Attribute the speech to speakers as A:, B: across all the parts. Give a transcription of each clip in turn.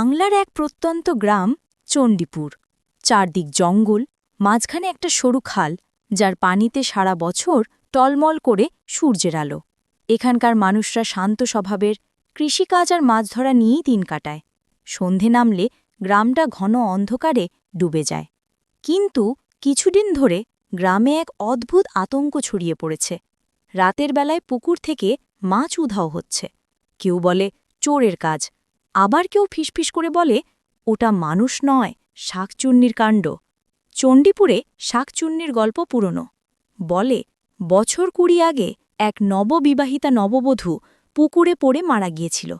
A: বাংলার এক প্রত্যন্ত গ্রাম, চণ্ডীপুর। চারদিক জঙ্গল, মাঝখানে একটা সরু খাল, যার পানিতে সারা বছর টলমল করে সূর্যের আলো। এখানকার মানুষরা শান্ত স্বভাবের, কৃষিকাজ আর মাছ ধরা নিয়েই দিন কাটায়। সন্ধে নামলে গ্রামটা ঘন অন্ধকারে ডুবে যায়। কিন্তু কিছুদিন ধরে গ্রামে এক অদ্ভুত আতঙ্ক ছড়িয়ে পড়েছে। রাতের বেলায় পুকুর থেকে মাছ উধাও হচ্ছে। কেউ বলে, চোরের কাজ। আবার কেউ ফিসফিস করে বলে, ওটা মানুষ নয়, শাকচুন্নির কাণ্ড। চণ্ডীপুরে শাকচুন্নির গল্প পুরনো। বলে, বছর কুড়ি আগে এক নববিবাহিতা নববধূ পুকুরে পড়ে মারা গিয়েছিল।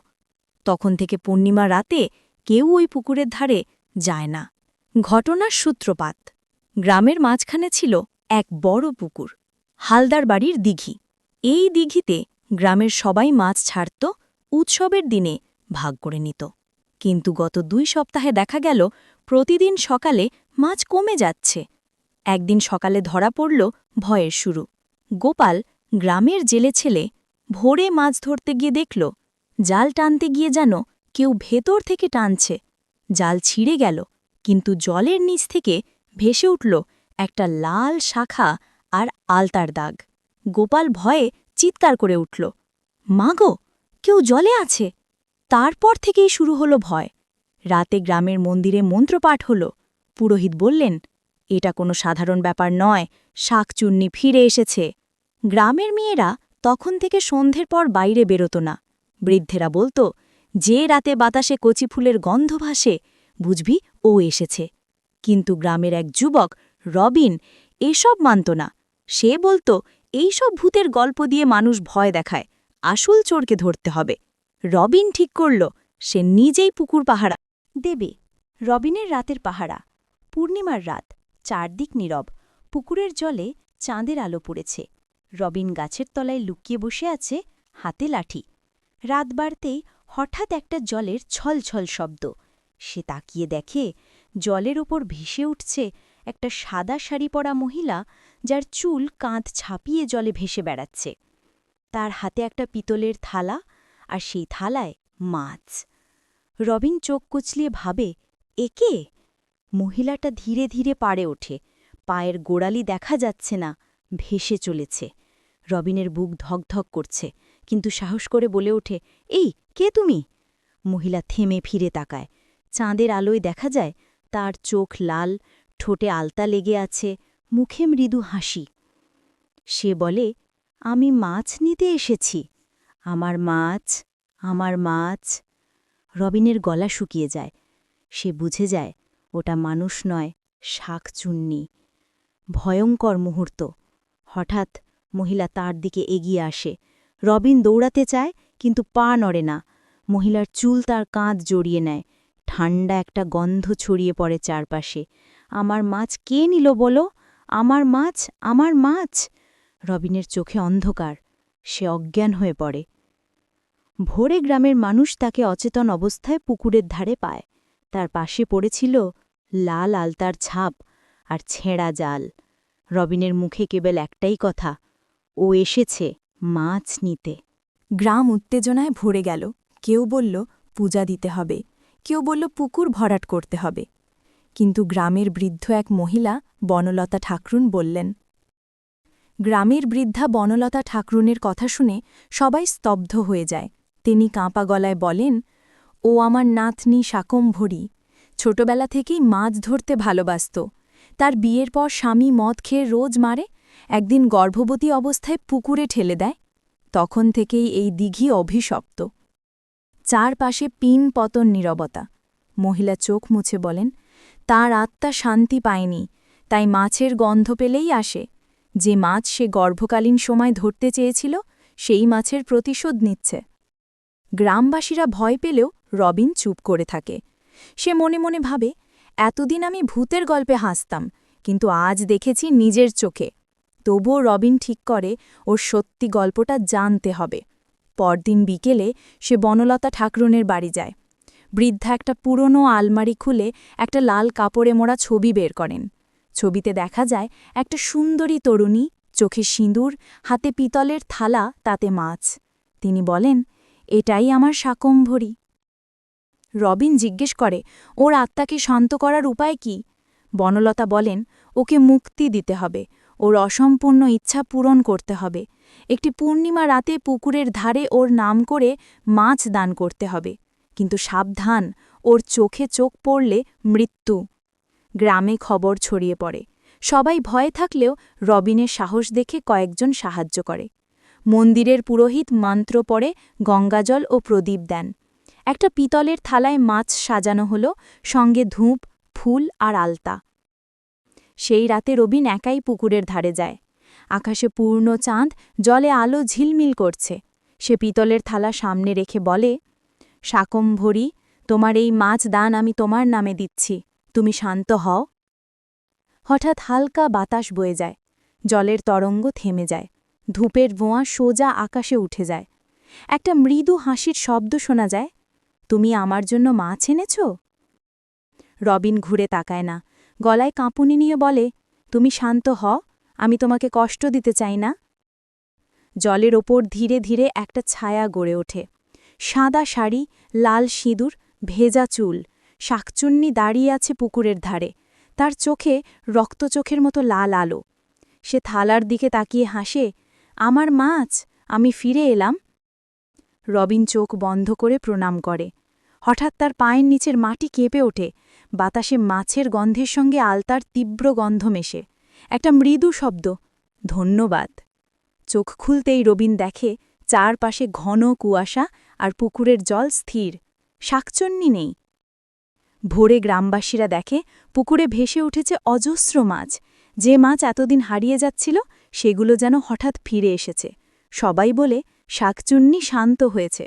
A: তখন থেকে পূর্ণিমা রাতে কেউ ওই পুকুরের ধারে যায় না। ঘটনার সূত্রপাত। গ্রামের মাঝখানে ছিল এক বড় পুকুর, হালদার বাড়ির দিঘি। এই দিঘিতে গ্রামের সবাই মাছ ছাড়ত, উৎসবের দিনে ভাগ করে নিত। কিন্তু গত দুই সপ্তাহে দেখা গেল, প্রতিদিন সকালে মাছ কমে যাচ্ছে। একদিন সকালে ধরা পড়ল ভয়ের শুরু। গোপাল, গ্রামের জেলে ছেলে, ভোরে মাছ ধরতে গিয়ে দেখল, জাল টানতে গিয়ে যেন কেউ ভেতর থেকে টানছে। জাল ছিঁড়ে গেল, কিন্তু জলের নিচ থেকে ভেসে উঠল একটা লাল শাখা আর আলতার দাগ। গোপাল ভয়ে চিৎকার করে উঠল মাগো কেউ জলে আছে? তারপর থেকেই শুরু হলো ভয়। রাতে গ্রামের মন্দিরে মন্ত্রপাঠ হল। পুরোহিত বললেন, এটা কোনো সাধারণ ব্যাপার নয়, শাকচুন্নি ফিরে এসেছে। গ্রামের মেয়েরা তখন থেকে সন্ধ্যের পর বাইরে বেরোত না। বৃদ্ধেরা বলতো, যে রাতে বাতাসে কচি ফুলের গন্ধ ভাসে, বুঝবি ও এসেছে। কিন্তু গ্রামের এক যুবক, রবিন, এসব মানত না। সে বলতো, এইসব ভূতের গল্প দিয়ে মানুষ ভয় দেখায়, আসল চোরকে ধরতে হবে। রবিন ঠিক করল, সে নিজেই পুকুর পাহারা দেবে। রবিনের রাতের পাহারা, পূর্ণিমার রাত, চারদিক নীরব, পুকুরের জলে চাঁদের আলো পড়েছে। রবিন গাছের তলায় লুকিয়ে বসে আছে হাতে লাঠি। রাত বাড়তেই হঠাৎ একটা জলের ছলছল শব্দ। সে তাকিয়ে দেখে জলের ওপর ভেসে উঠছে একটা সাদা শাড়ি পরা মহিলা, যার চুল কাঁধ ছাপিয়ে জলে ভেসে বেড়াচ্ছে। তার হাতে একটা পিতলের থালা আর সেই থালায় মাছ। রবিন চোখ কুচলিয়ে ভাবে একে মহিলাটা ধীরে ধীরে পাড়ে ওঠে। পায়ের গোড়ালি দেখা যাচ্ছে না, ভেসে চলেছে। রবিনের বুক ধকধক করছে, কিন্তু সাহস করে বলে ওঠে, এই, কে তুমি? মহিলা থেমে ফিরে তাকায়। চাঁদের আলোয় দেখা যায়, তার চোখ লাল, ঠোঁটে আলতা লেগে আছে, মুখে মৃদু হাসি। সে বলে, আমি মাছ নিতে এসেছি। আমার মাছ আমার মাছ। রবিনের গলা শুকিয়ে যায়। সে বুঝে যায়, ওটা মানুষ নয় শাকচুন্নি ভয়ঙ্কর মুহূর্ত। হঠাৎ মহিলা তার দিকে এগিয়ে আসে। রবিন দৌড়াতে চায়, কিন্তু পা নড়ে না। মহিলার চুল তার কাঁধ জড়িয়ে নেয়। ঠান্ডা একটা গন্ধ ছড়িয়ে পড়ে চারপাশে। আমার মাছ কে নিল বলো? আমার মাছ আমার মাছ। রবিনের চোখে অন্ধকার। সে অজ্ঞান হয়ে পড়ে। ভোরে গ্রামের মানুষ তাকে অচেতন অবস্থায় পুকুরের ধারে পায়। তার পাশে পড়েছিল লাল আলতার ছাপ আর ছেঁড়া জাল। রবিনের মুখে কেবল একটাই কথা, ও এসেছে মাছ নিতে। গ্রাম উত্তেজনায় ভরে গেল। কেউ বলল, পূজা দিতে হবে। কেউ বলল, পুকুর ভরাট করতে হবে। কিন্তু গ্রামের বৃদ্ধ এক মহিলা, বনলতা ঠাকরুন, বললেন, গ্রামের বৃদ্ধা বনলতা ঠাকরুনের কথা শুনে সবাই স্তব্ধ হয়ে যায়। তিনি কাঁপা গলায় বলেন, ও আমার নাতনি শাকম্ভরি, ছোটবেলা থেকেই মাছ ধরতে ভালোবাসত। তার বিয়ের পর স্বামী মদ খেয়ে রোজ মারে, একদিন গর্ভবতী অবস্থায় পুকুরে ঠেলে দেয়। তখন থেকেই এই দিঘি অভিশপ্ত। চারপাশে পিন পতন নীরবতা। মহিলা চোখ মুছে বলেন, তার আত্মা শান্তি পায়নি, তাই মাছের গন্ধ পেলেই আসে। যে মাছ সে গর্ভকালীন সময় ধরতে চেয়েছিল, সেই মাছের প্রতিশোধ নিচ্ছে। গ্রামবাসীরা ভয় পেলেও রবিন চুপ করে থাকে। সে মনে মনে ভাবে, এতদিন আমি ভূতের গল্পে হাসতাম, কিন্তু আজ দেখেছি নিজের চোখে। তবুও রবিন ঠিক করে ওর সত্যি গল্পটা জানতে হবে। পরদিন বিকেলে সে বনলতা ঠাকরুনের বাড়ি যায়। বৃদ্ধা একটা পুরনো আলমারি খুলে একটা লাল কাপড়ে মোড়া ছবি বের করেন। ছবিতে দেখা যায়, একটা সুন্দরী তরুণী, চোখে সিঁদুর, হাতে পিতলের থালা, তাতে মাছ। তিনি বলেন এটাই আমার শাকম্ভরী। রবিন জিজ্ঞেস করে, ওর আত্মাকে শান্ত করার উপায় কি? বনলতা বলেন, ওকে মুক্তি দিতে হবে, ওর অসম্পূর্ণ ইচ্ছা পূরণ করতে হবে। একটি পূর্ণিমা রাতে পুকুরের ধারে ওর নাম করে মাছ দান করতে হবে। কিন্তু সাবধান, ওর চোখে চোখ পড়লে মৃত্যু। গ্রামে খবর ছড়িয়ে পড়ে। সবাই ভয়ে থাকলেও রবিনের সাহস দেখে কয়েকজন সাহায্য করে। মন্দিরের পুরোহিত মন্ত্র পড়ে, গঙ্গাজল ও প্রদীপ দেন। একটা পিতলের থালায় মাছ সাজানো হল, সঙ্গে ধূপ, ফুল আর আলতা। সেই রাতে রবিন একাই পুকুরের ধারে যায়। আকাশে পূর্ণ চাঁদ, জলে আলো ঝিলমিল করছে। সে পিতলের থালা সামনে রেখে বলে, শাকম্ভরী, তোমার এই মাছ দান আমি তোমার নামে দিচ্ছি। তুমি শান্ত হও। হঠাৎ হালকা বাতাস বয়ে যায়। জলের তরঙ্গ থেমে যায়। ধূপের ভোঁয়া সোজা আকাশে উঠে যায়। একটা মৃদু হাসির শব্দ শোনা যায়, তুমি আমার জন্য মাছ এনেছ? রবিন ঘুরে তাকায় না, গলায় কাঁপুনি নিয়ে বলে, তুমি শান্ত হ আমি তোমাকে কষ্ট দিতে চাই না। জলের ওপর ধীরে ধীরে একটা ছায়া গড়ে ওঠে। সাদা শাড়ি, লাল সিঁদুর, ভেজা চুল, শাকচুন্নি দাঁড়িয়ে আছে পুকুরের ধারে। তার চোখে রক্তচোখের মতো লাল আলো। সে থালার দিকে তাকিয়ে হাসে আমার মাছ, আমি ফিরে এলাম। রবিন চোখ বন্ধ করে প্রণাম করে। হঠাৎ তার পায়ের নিচের মাটি কেঁপে ওঠে। বাতাসে মাছের গন্ধের সঙ্গে আলতার তীব্র গন্ধ মেশে। একটা মৃদু শব্দ, ধন্যবাদ। চোখ খুলতেই রবিন দেখে চারপাশে ঘন কুয়াশা আর পুকুরের জল স্থির, শাকচন্নি নেই। ভোরে গ্রামবাসীরা দেখে পুকুরে ভেসে উঠেছে অজস্র মাছ। যে মাছ এতদিন হারিয়ে যাচ্ছিল সেগুলো যেন হঠাৎ ফিরে এসেছে। সবাই বলে, শাকচুন্নি শান্ত হয়েছে।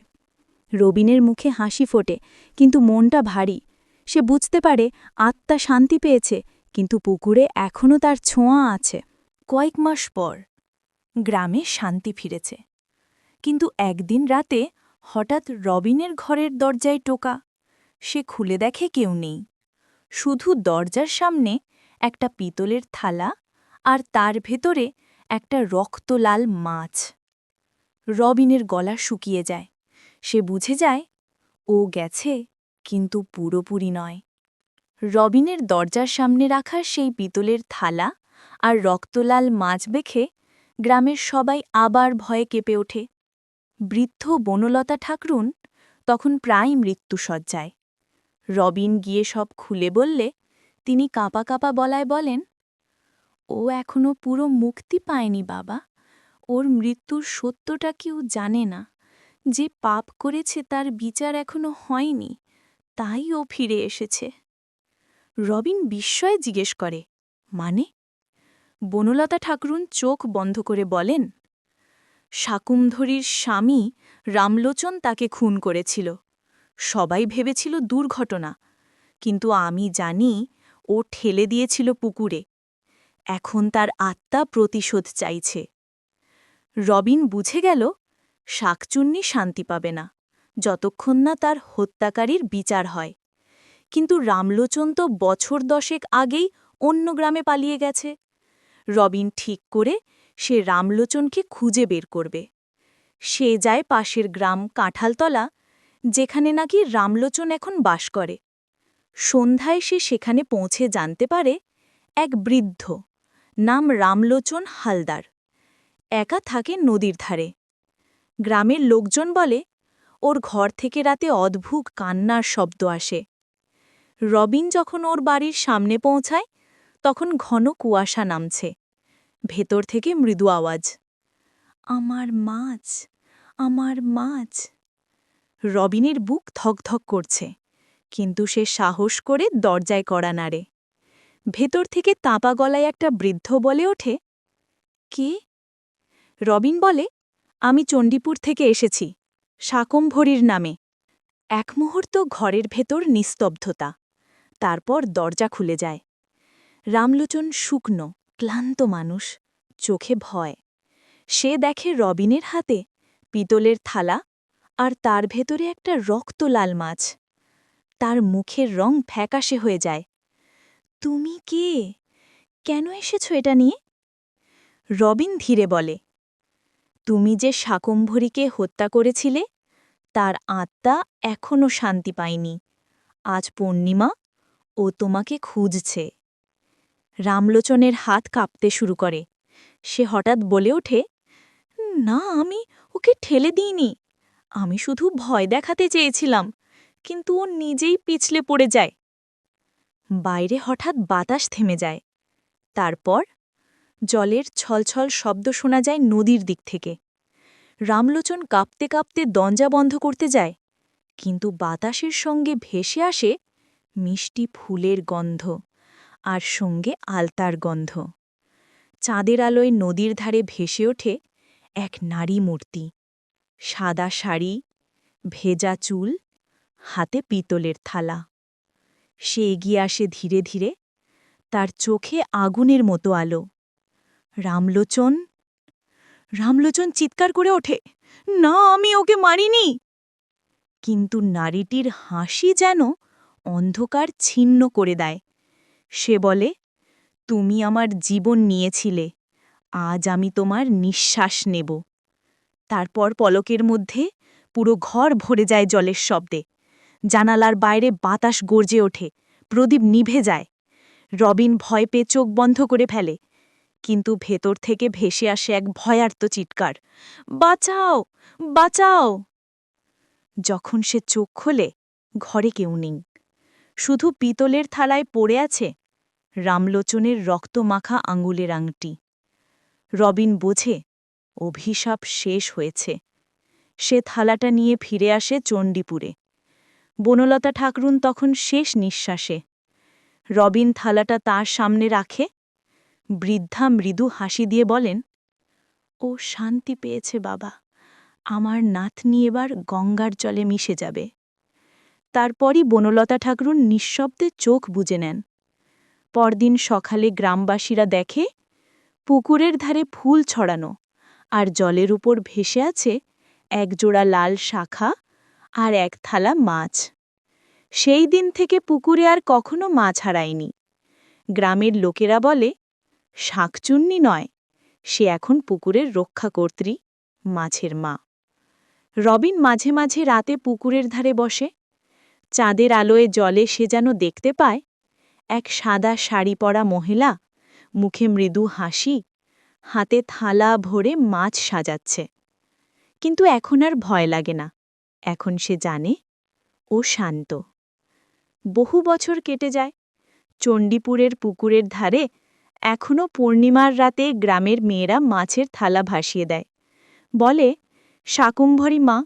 A: রবিনের মুখে হাসি ফোটে, কিন্তু মনটা ভারী। সে বুঝতে পারে, আত্মা শান্তি পেয়েছে, কিন্তু পুকুরে এখনও তার ছোঁয়া আছে। কয়েক মাস পর গ্রামে শান্তি ফিরেছে। কিন্তু একদিন রাতে হঠাৎ রবিনের ঘরের দরজায় টোকা। সে খুলে দেখে কেউ নেই। শুধু দরজার সামনে একটা পিতলের থালা আর তার ভেতরে একটা রক্তলাল মাছ। রবিনের গলা শুকিয়ে যায়। সে বুঝে যায়, ও গেছে, কিন্তু পুরোপুরি নয়। রবিনের দরজার সামনে রাখা সেই পিতলের থালা আর রক্তলাল মাছ বেখে গ্রামের সবাই আবার ভয়ে কেঁপে ওঠে। বৃদ্ধ বনলতা ঠাকরুন তখন প্রায় মৃত্যুসজ্জায় রবিন গিয়ে সব খুলে বললে, তিনি কাঁপা কাঁপা বলায় বলেন ও এখনও পুরো মুক্তি পায়নি বাবা। ওর মৃত্যুর সত্যটা কেউ জানে না। যে পাপ করেছে তার বিচার এখনও হয়নি। তাই ও ফিরে এসেছে। রবিন বিস্ময়ে জিজ্ঞেস করে মানে? বনলতা ঠাকুরুন চোখ বন্ধ করে বলেন, শাকুমধরীর স্বামী রামলোচন তাকে খুন করেছিল। সবাই ভেবেছিল দুর্ঘটনা। কিন্তু আমি জানি ও ঠেলে দিয়েছিল পুকুরে। এখন তার আত্মা প্রতিশোধ চাইছে। রবিন বুঝে গেল, শাকচুন্নি শান্তি পাবে না, যতক্ষণ না তার হত্যাকারীর বিচার হয়। কিন্তু রামলোচন তো বছর দশেক আগেই অন্য গ্রামে পালিয়ে গেছে। রবিন ঠিক করে সে রামলোচনকে খুঁজে বের করবে। সে যায় পাশের গ্রাম কাঁঠালতলা, যেখানে নাকি রামলোচন এখন বাস করে। সন্ধ্যায় সে সেখানে পৌঁছে জানতে পারে, এক বৃদ্ধ নাম রামলোচন হালদার। একা থাকে নদীর ধারে। গ্রামের লোকজন বলে, ওর ঘর থেকে রাতে অদ্ভুত কান্নার শব্দ আসে। রবিন যখন ওর বাড়ির সামনে পৌঁছায়, তখন ঘন কুয়াশা নামছে। ভেতর থেকে মৃদু আওয়াজ, আমার মাছ আমার মাছ। রবিনের বুক ধকধক করছে, কিন্তু সে সাহস করে দরজায় কড়া নাড়ে। ভেতর থেকে তাঁপা গলায় একটা বৃদ্ধ বলে ওঠে, কে? রবিন বলে, আমি চণ্ডীপুর থেকে এসেছি, শাকম্ভরীর নামে। এক মুহূর্ত ঘরের ভেতর নিস্তব্ধতা, তারপর দরজা খুলে যায়। রামলোচন শুকনো, ক্লান্ত মানুষ, চোখে ভয়। সে দেখে রবিনের হাতে পিতলের থালা আর তার ভেতরে একটা রক্তলাল মাছ। তার মুখের রং ফ্যাকাশে হয়ে যায়। তুমি কে? কেন এসেছ এটা নিয়ে? রবিন ধীরে বলে, তুমি যে শাকম্ভরীকে হত্যা করেছিলে, তার আত্মা এখনও শান্তি পায়নি। আজ পূর্ণিমা ও তোমাকে খুঁজছে। রামলোচনের হাত কাঁপতে শুরু করে। সে হঠাৎ বলে ওঠে, না, আমি ওকে ঠেলে দিইনি। আমি শুধু ভয় দেখাতে চেয়েছিলাম, কিন্তু ও নিজেই পিছলে পড়ে যায়। বাইরে হঠাৎ বাতাস থেমে যায়। তারপর জলের ছলছল শব্দ শোনা যায় নদীর দিক থেকে। রামলোচন কাঁপতে কাঁপতে দঞ্জা বন্ধ করতে যায়, কিন্তু বাতাসের সঙ্গে ভেসে আসে মিষ্টি ফুলের গন্ধ আর সঙ্গে আলতার গন্ধ। চাঁদের আলোয় নদীর ধারে ভেসে ওঠে এক নারী মূর্তি। সাদা শাড়ি, ভেজা চুল, হাতে পিতলের থালা। সে এগিয়ে আসে ধীরে ধীরে, তার চোখে আগুনের মতো আলো। রামলোচন রামলোচন চিৎকার করে ওঠে, না, আমি ওকে মারিনি! কিন্তু নারীটির হাসি যেন অন্ধকার ছিন্ন করে দেয়। সে বলে, তুমি আমার জীবন নিয়েছিলে, আজ আমি তোমার নিঃশ্বাস নেব। তারপর পলকের মধ্যে পুরো ঘর ভরে যায় জলের শব্দে। জানালার বাইরে বাতাস গর্জে ওঠে, প্রদীপ নিভে যায়। রবিন ভয় পেয়ে চোখ বন্ধ করে ফেলে, কিন্তু ভেতর থেকে ভেসে আসে এক ভয়ার্ত চিৎকার, বাঁচাও বাঁচাও! যখন সে চোখ খোলে, ঘরে কেউ নেই। শুধু পিতলের থালায় পড়ে আছে রামলোচনের রক্তমাখা আঙুলের আংটি। রবিন বোঝে, অভিশাপ শেষ হয়েছে। সে থালাটা নিয়ে ফিরে আসে চণ্ডীপুরে। বনলতা ঠাকরুন তখন শেষ নিঃশ্বাসে। রবিন থালাটা তার সামনে রাখে। বৃদ্ধা মৃদু হাসি দিয়ে বলেন, ও শান্তি পেয়েছে বাবা। আমার নাতনি এবার গঙ্গার জলে মিশে যাবে। তারপরই বনলতা ঠাকরুন নিঃশব্দে চোখ বুজে নেন। পরদিন সকালে গ্রামবাসীরা দেখে, পুকুরের ধারে ফুল ছড়ানো, আর জলের উপর ভেসে আছে একজোড়া লাল শাখা আর এক থালা মাছ। সেই দিন থেকে পুকুরে আর কখনো মাছ হারায়নি। গ্রামের লোকেরা বলে, শাঁকচুন্নি নয়, সে এখন পুকুরের রক্ষাকর্ত্রী, মাছের মা। রবিন মাঝে মাঝে রাতে পুকুরের ধারে বসে। চাঁদের আলোয় জলে সে যেন দেখতে পায়, এক সাদা শাড়ি পরা মহিলা মুখে মৃদু হাসি, হাতে থালা ভরে মাছ সাজাচ্ছে। কিন্তু এখন আর ভয় লাগে না। এখন সে জানে ও শান্ত। বহু বছর কেটে যায়। চণ্ডীপুরের পুকুরের ধারে এখনও পূর্ণিমার রাতে গ্রামের মেয়েরা মাছের থালা ভাসিয়ে দেয়। বলে, শাকুম্ভরী মা,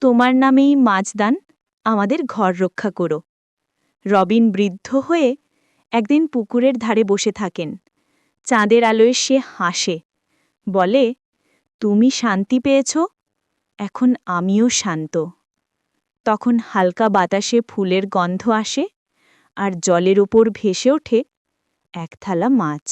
A: তোমার নামেই মাছদান, আমাদের ঘর রক্ষা করো। রবিন বৃদ্ধ হয়ে একদিন পুকুরের ধারে বসে থাকেন। চাঁদের আলোয় সে হাসে। বলে, তুমি শান্তি পেয়েছ, এখন আমিও শান্ত। তখন হালকা বাতাসে ফুলের গন্ধ আসে আর জলের ওপর ভেসে ওঠে এক থালা মাছ।